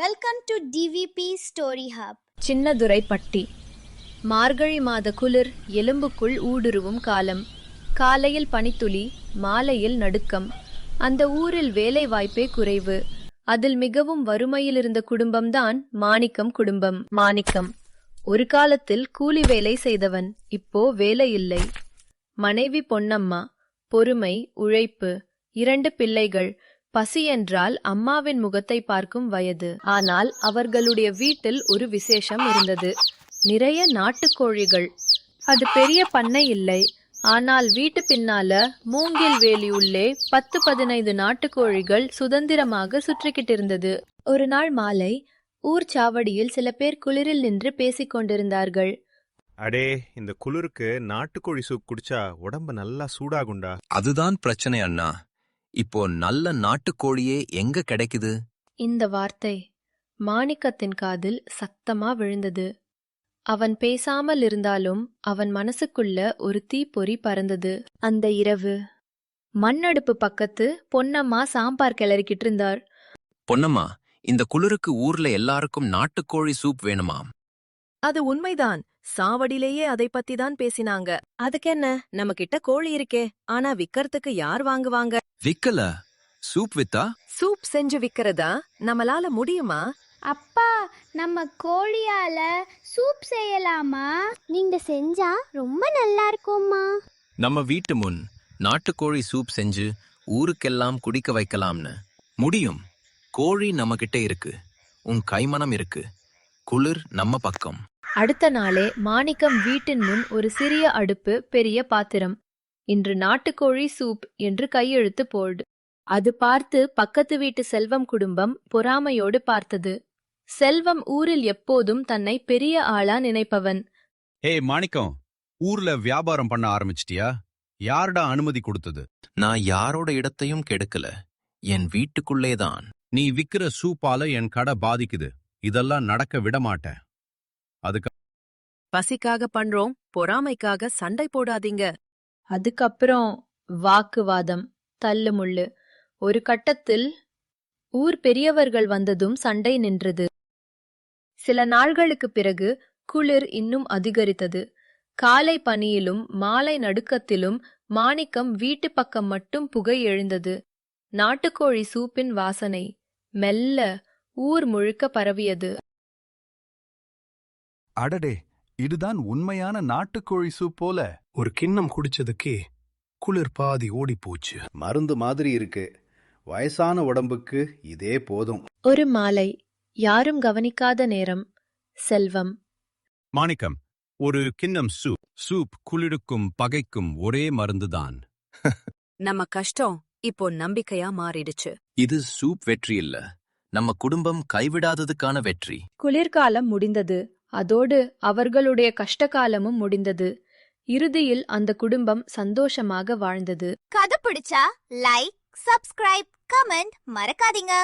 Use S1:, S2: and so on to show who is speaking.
S1: Welcome to DVP Story Hub.
S2: சின்னதுரைப்பட்டி மார்கழி மாத குளிர் எலும்புக்குள் ஊடுருவும் காலம். காலையில் பனித்துளி மாலையில் நடுக்கம். அந்த ஊரில் வேலை வாய்ப்பே குறைவு. அதில் மிகவும் வறுமையில் இருந்த குடும்பம்தான் மாணிக்கம் குடும்பம். மாணிக்கம். ஒரு காலத்தில் கூலி வேலை செய்தவன் இப்போ வேலை இல்லை. மனைவி பொன்னம்மா பொறுமை உழைப்பு இரண்டு பிள்ளைகள் பசி என்றால் அம்மாவின் முகத்தை பார்க்கும் வயது. ஆனால் அவர்களுடைய வீட்டில் ஒரு விசேஷம் இருந்தது. நிறைய நாட்டுக்கோழிகள். அது பெரிய பண்ணை இல்லை. ஆனால் வீட்டு பின்னால மூங்கில் வேலி உள்ளே பத்து பதினைந்து நாட்டுக்கோழிகள் சுதந்திரமாக சுற்றிக்கிட்டு இருந்தது ஒரு நாள் மாலை ஊர் சாவடியில் சில பேர் குளிரில் நின்று பேசிக் கொண்டிருந்தார்கள்.
S3: அடே இந்த குளிருக்கு நாட்டுக்கோழி சூப் குடிச்சா உடம்பு நல்லா சூடாகுண்டா
S4: அதுதான் பிரச்சனை அண்ணா. இப்போ நல்ல நாட்டுக்கோழியே எங்க கிடைக்குது?
S2: இந்த வார்த்தை மாணிக்கத்தின் காதில் சத்தமா விழுந்தது. அவன் பேசாமல் இருந்தாலும் அவன் மனசுக்குள்ள ஒரு தீப்பொறி பறந்தது. அந்த இரவு மண்ணடுப்பு பக்கத்து பொன்னம்மா சாம்பார் கிளறிக்கிட்டு இருந்தார்
S4: பொன்னம்மா இந்த குளிருக்கு ஊர்ல எல்லாருக்கும் நாட்டுக்கோழி சூப் வேணுமாம்.
S5: அது உண்மைதான். சாவடியிலேயே அதை பத்தி தான் பேசினாங்க. அதுக்கென்ன? நம்ம கிட்ட கோழி இருக்கே. ஆனா விக்கறதுக்கு யார் வாங்குவாங்க?
S4: விக்கல? சூப் வித்தா?
S5: சூப் செஞ்சு விக்கிறதா? நம்மளால முடியுமா?
S1: அப்பா நம்ம கோழியால சூப் செய்யலாமா? நீங்க செஞ்சா ரொம்ப நல்லா இருக்கும்மா.
S4: நம்ம வீட்டு முன் நாட்டுக்கோழி சூப் செஞ்சு ஊருக்கெல்லாம் குடிக்க வைக்கலாம்னு. முடியும். கோழி நம்ம கிட்ட இருக்கு. உன் கைமணம் இருக்கு. குளிர் நம்ம பக்கம்.
S2: அடுத்த நாளே மாணிக்கம் வீட்டின் முன் ஒரு சிறிய அடுப்பு பெரிய பாத்திரம் இன்று நாட்டுக்கோழி சூப் என்று கையெழுத்து போடு. அது பார்த்து பக்கத்து வீட்டு செல்வம் குடும்பம் பொறாமையோடு பார்த்தது. செல்வம் ஊரில் எப்போதும் தன்னை பெரிய ஆளா நினைப்பவன்.
S6: ஏய் மாணிக்கம் ஊர்ல வியாபாரம் பண்ண ஆரம்பிச்சிட்டியா? யாருடா அனுமதி கொடுத்தது?
S4: நான் யாரோட இடத்தையும் கெடுக்கல. என் வீட்டுக்குள்ளேதான்.
S6: நீ விக்கிற சூப்பால என் கடை பாதிக்குது. இதெல்லாம் நடக்க விட மாட்டேன் அதுக்கு
S5: பசிக்காக பண்றோம் பொறாமைக்காக சண்டை போடாதீங்க.
S2: அதுக்கப்புறம் வாக்குவாதம் தள்ளுமுள்ளு ஒரு கட்டத்தில் ஊர் பெரியவர்கள் வந்ததும் சண்டை நின்றது. சில நாள்களுக்குப் பிறகு குளிர் இன்னும் அதிகரித்தது. காலை பனியிலும் மாலை நடுக்கத்திலும் மாணிக்கம் வீட்டு பக்கம் மட்டும் புகை எழுந்தது. நாட்டுக்கோழி சூப்பின் வாசனை மெல்ல ஊர் முழுக்க பரவியது.
S7: அடடே இதுதான் உண்மையான நாட்டுக்கோழி சூப் போல.
S8: ஒரு கிண்ணம் குடிச்சதுக்கே குளிர் பாதி ஓடி போச்சு
S9: மருந்து மாதிரி இருக்கு. வயசான உடம்புக்கு இதே போதும்.
S2: ஒரு மாலை யாரும் கவனிக்காத நேரம் செல்வம்.
S6: மாணிக்கம் ஒரு கிண்ணம் சூப் சூப் குளிருக்கும் பகைக்கும் ஒரே மருந்துதான்.
S5: நம்ம கஷ்டம் இப்போ நம்பிக்கையா மாறிடுச்சு.
S4: இது சூப் வெற்றி இல்ல. நம்ம குடும்பம் கைவிடாததுக்கான வெற்றி.
S2: குளிர்காலம் முடிந்தது. அதோடு அவர்களுடைய கஷ்டகாலமும் முடிந்தது. இறுதியில் அந்த குடும்பம் சந்தோஷமாக வாழ்ந்தது.
S1: கதை பிடிச்சா லைக் சப்ஸ்கிரைப் கமெண்ட் மறக்காதீங்க.